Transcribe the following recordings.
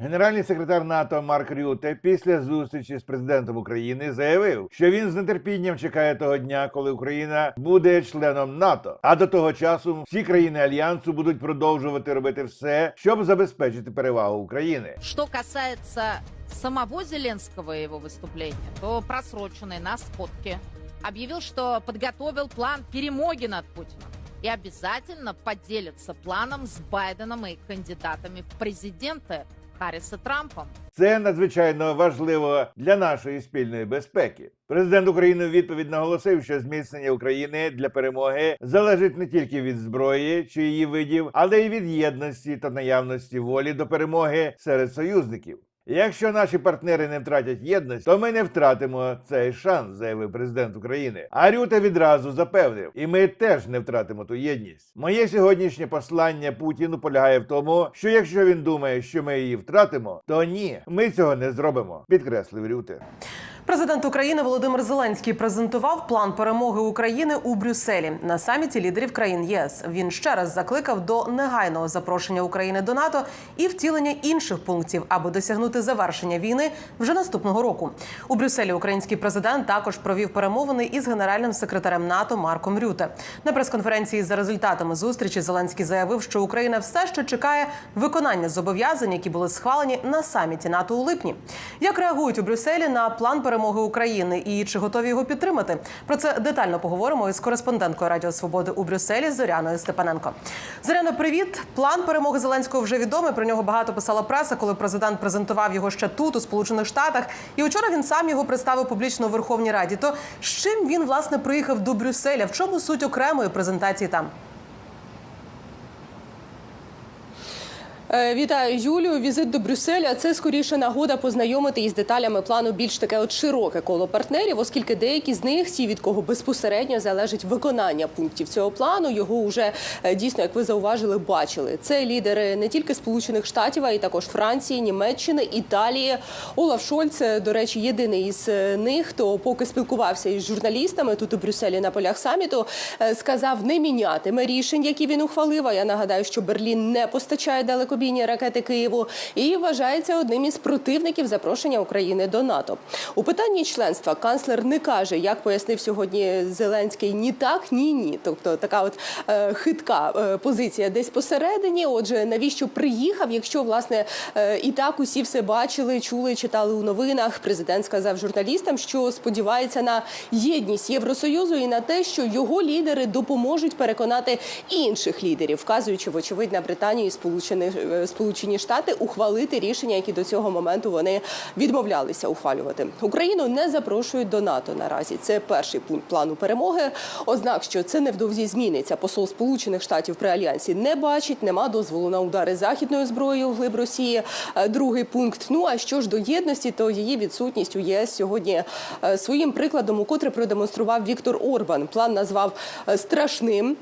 Генеральний секретар НАТО Марк Рюте після зустрічі з президентом України заявив, що він з нетерпінням чекає того дня, коли Україна буде членом НАТО. А до того часу всі країни альянсу будуть продовжувати робити все, щоб забезпечити перевагу України. Что касается самого Зеленского и его выступления, то просроченный на сходке объявил, что подготовил план перемоги над Путиным и обязательно поделится планом с Байденом и кандидатами в президенты Харрис и Трампом. Це надзвичайно важливо для нашої спільної безпеки. Президент України у відповідь наголосив, що зміцнення України для перемоги залежить не тільки від зброї чи її видів, але й від єдності та наявності волі до перемоги серед союзників. Якщо наші партнери не втратять єдність, то ми не втратимо цей шанс, заявив президент України. А Рюта відразу запевнив, і ми теж не втратимо ту єдність. Моє сьогоднішнє послання Путіну полягає в тому, що якщо він думає, що ми її втратимо, то ні, ми цього не зробимо, підкреслив Рюте. Президент України Володимир Зеленський презентував план перемоги України у Брюсселі на саміті лідерів країн ЄС. Він ще раз закликав до негайного запрошення України до НАТО і втілення інших пунктів, аби досягнути завершення війни вже наступного року. У Брюсселі український президент також провів перемовини із генеральним секретарем НАТО Марком Рюте. На прес-конференції за результатами зустрічі Зеленський заявив, що Україна все ще чекає виконання зобов'язань, які були схвалені на саміті НАТО у липні. Як реагують у Брюсселі на план перемоги України і чи готові його підтримати? Про це детально поговоримо із кореспонденткою Радіо Свободи у Брюсселі Зоряною Степаненко. Зоряно, привіт! План перемоги Зеленського вже відомий. Про нього багато писала преса, коли президент презентував його ще тут, у Сполучених Штатах. І вчора він сам його представив публічно у Верховній Раді. То з чим він власне приїхав до Брюсселя? В чому суть окремої презентації там? Вітаю Юлію. Візит до Брюсселя це скоріше нагода познайомити із деталями плану більш таке от широке коло партнерів, оскільки деякі з них, ті від кого безпосередньо залежить виконання пунктів цього плану, його вже е, дійсно, як ви зауважили, бачили. Це лідери не тільки Сполучених Штатів, а й також Франції, Німеччини, Італії. Олаф Шольц, е, до речі, єдиний із е, них, хто поки спілкувався із журналістами тут у Брюсселі на полях саміту, е, сказав не мінятиме рішень, які він ухвалив. А я нагадаю, що Берлін не постачає далекобійні ракети Києву і вважається одним із противників запрошення України до НАТО. У питанні членства канцлер не каже, як пояснив сьогодні Зеленський ні так, ні ні. Тобто така от е, хитка е, позиція десь посередині. Отже, навіщо приїхав, якщо власне е, і так усі все бачили, чули, читали у новинах. Президент сказав журналістам, що сподівається на єдність Євросоюзу і на те, що його лідери допоможуть переконати інших лідерів, вказуючи вочевидь на Британію і Сполучених е, Сполучені Штати ухвалити рішення, які до цього моменту вони відмовлялися ухвалювати. Україну не запрошують до НАТО наразі. Це перший пункт плану перемоги. Ознак, що це невдовзі зміниться. Посол Сполучених Штатів при альянсі не бачить, нема дозволу на удари західною зброєю в глиб Росії. Е, Другий пункт. Ну а що ж до єдності, то її відсутність у ЄС сьогодні е, своїм прикладом, укотре продемонстрував Віктор Орбан. План назвав е, страшним.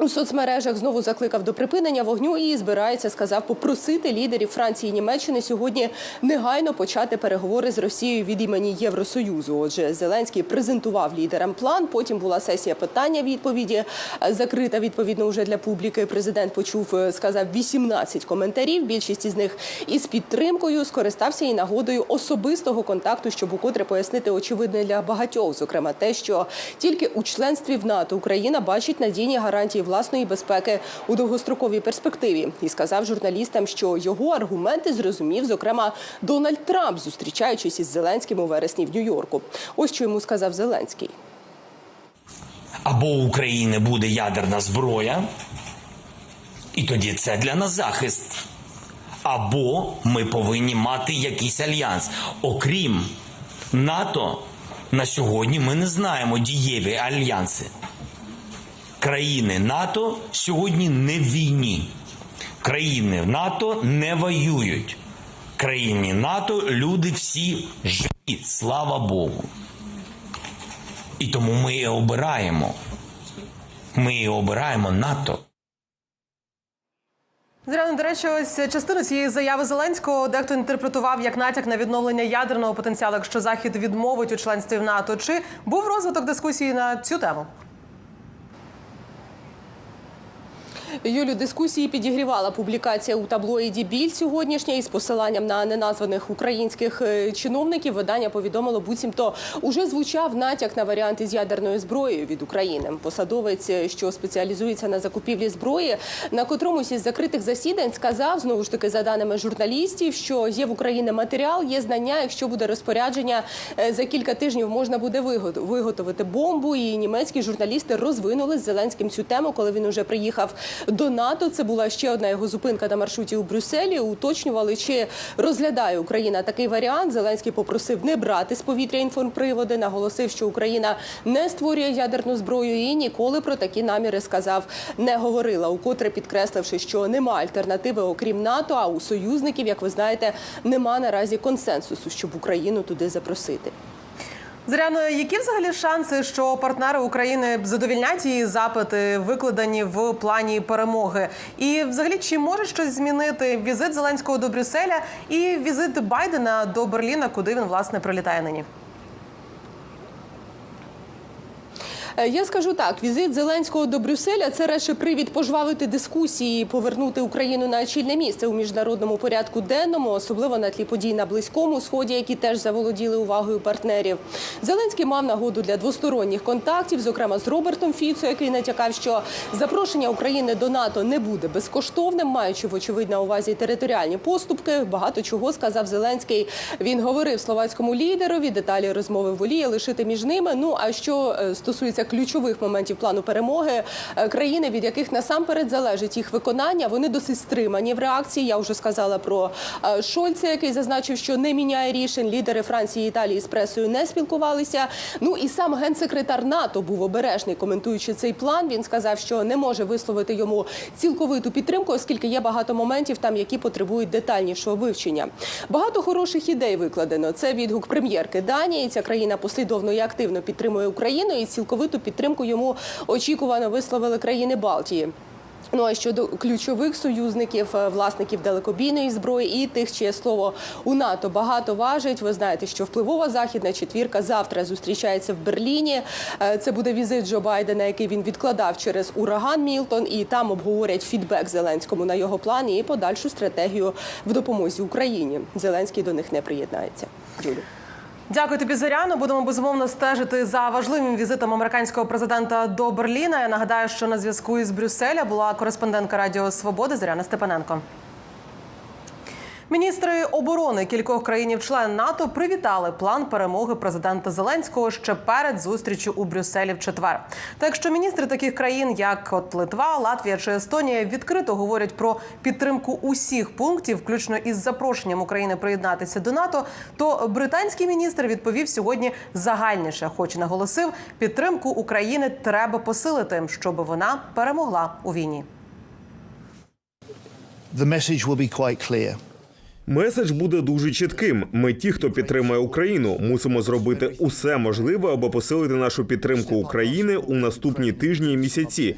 У соцмережах знову закликав до припинення вогню і збирається, сказав, попросити лідерів Франції і Німеччини сьогодні негайно почати переговори з Росією від імені Євросоюзу. Отже, Зеленський презентував лідерам план. Потім була сесія питання відповіді закрита відповідно вже для публіки. Президент почув, е, сказав 18 коментарів. Більшість із них із підтримкою скористався і нагодою особистого контакту, щоб укотре пояснити очевидне для багатьох, зокрема те, що тільки у членстві в НАТО Україна бачить надійні гарантії власної безпеки у довгостроковій перспективі, і сказав журналістам, що його аргументи зрозумів, зокрема Дональд Трамп, зустрічаючись із Зеленським у вересні в Нью-Йорку. Ось що йому сказав Зеленський. Або у України буде ядерна зброя, і тоді це для нас захист. Або ми повинні мати якийсь альянс. Окрім НАТО, на сьогодні ми не знаємо дієві альянси. Країни НАТО сьогодні не в війні. Країни НАТО не воюють. Країни НАТО люди всі живі, слава Богу. І тому ми і обираємо. Ми і обираємо НАТО. Зрано, до речі, ось частину цієї заяви Зеленського дехто інтерпретував як натяк на відновлення ядерного потенціалу, якщо захід відмовить у членстві в НАТО. Чи був розвиток дискусії на цю тему? Юлю, дискусії підігрівала публікація у таблоїді Біль сьогоднішня із посиланням на неназваних українських е, чиновників. Видання повідомило, буцімто уже звучав натяк на варіанти з ядерною зброєю від України. Посадовець, е, що спеціалізується на закупівлі зброї, на котромусь із закритих засідань сказав знову ж таки за даними журналістів, що є в Україні матеріал, є знання. Якщо буде розпорядження, е, за кілька тижнів можна буде вигот- виготовити бомбу. І німецькі журналісти розвинули з Зеленським цю тему, коли він уже приїхав до НАТО. Це була ще одна його зупинка на маршруті у Брюсселі. Уточнювали, чи розглядає Україна такий варіант. Зеленський попросив не брати з повітря інформприводи. Наголосив, що Україна не створює ядерну зброю і ніколи про такі наміри сказав не говорила. Укотре підкресливши, що нема альтернативи окрім НАТО. А у союзників, як ви знаєте, нема наразі консенсусу, щоб Україну туди запросити. Зоряно, які взагалі шанси, що партнери України задовільнять її запити, викладені в плані перемоги? І взагалі, чи може щось змінити візит Зеленського до Брюсселя і візит Байдена до Берліна, куди він власне прилітає нині? Е, Я скажу так: візит Зеленського до Брюсселя це радше привід пожвавити дискусії, повернути Україну на очільне місце у міжнародному порядку денному, особливо на тлі подій на близькому сході, які теж заволоділи увагою партнерів. Зеленський мав нагоду для двосторонніх контактів, зокрема з Робертом Фіцо, який натякав, що запрошення України до НАТО не буде безкоштовним, маючи вочевидь на увазі територіальні поступки. Багато чого сказав Зеленський. Він говорив словацькому лідерові. Деталі розмови воліє лишити між ними. Ну а що е, стосується ключових моментів плану перемоги, е, країни, від яких насамперед залежить їх виконання, вони досить стримані в реакції. Я вже сказала про е, Шольца, який зазначив, що не міняє рішень. Лідери Франції і Італії з пресою не спілкувалися. Ну і сам генсекретар НАТО був обережний, коментуючи цей план. Він сказав, що не може висловити йому цілковиту підтримку, оскільки є багато моментів там, які потребують детальнішого вивчення. Багато хороших ідей викладено. Це відгук прем'єрки Данії. Ця країна послідовно і активно підтримує Україну, і цілковиту підтримку йому очікувано висловили країни Балтії. Ну а щодо ключових союзників, е, власників далекобійної зброї і тих, чиє слово у НАТО багато важить. Ви знаєте, що впливова західна четвірка завтра зустрічається в Берліні. Е, Це буде візит Джо Байдена, який він відкладав через ураган Мілтон, і там обговорять фідбек Зеленському на його плані і подальшу стратегію в допомозі Україні. Зеленський до них не приєднається. Юлю. Дякую тобі, Зоряно. Будемо безумовно стежити за важливим візитом американського президента до Берліна. Я нагадаю, що на зв'язку із Брюсселя була кореспондентка Радіо Свободи Зоряна Степаненко. Міністри оборони кількох країнів-член НАТО привітали план перемоги президента Зеленського ще перед зустрічю у Брюсселі в четвер. Так що міністри таких країн, як от Литва, Латвія чи Естонія, відкрито говорять про підтримку усіх пунктів, включно із запрошенням України приєднатися до НАТО. То британський міністр відповів сьогодні загальніше, хоч наголосив, підтримку України треба посилити, щоб вона перемогла у війні. the message will be quite clear. Меседж буде дуже чітким. Ми, ті, хто підтримує Україну, мусимо зробити усе можливе, аби посилити нашу підтримку України у наступні тижні і місяці.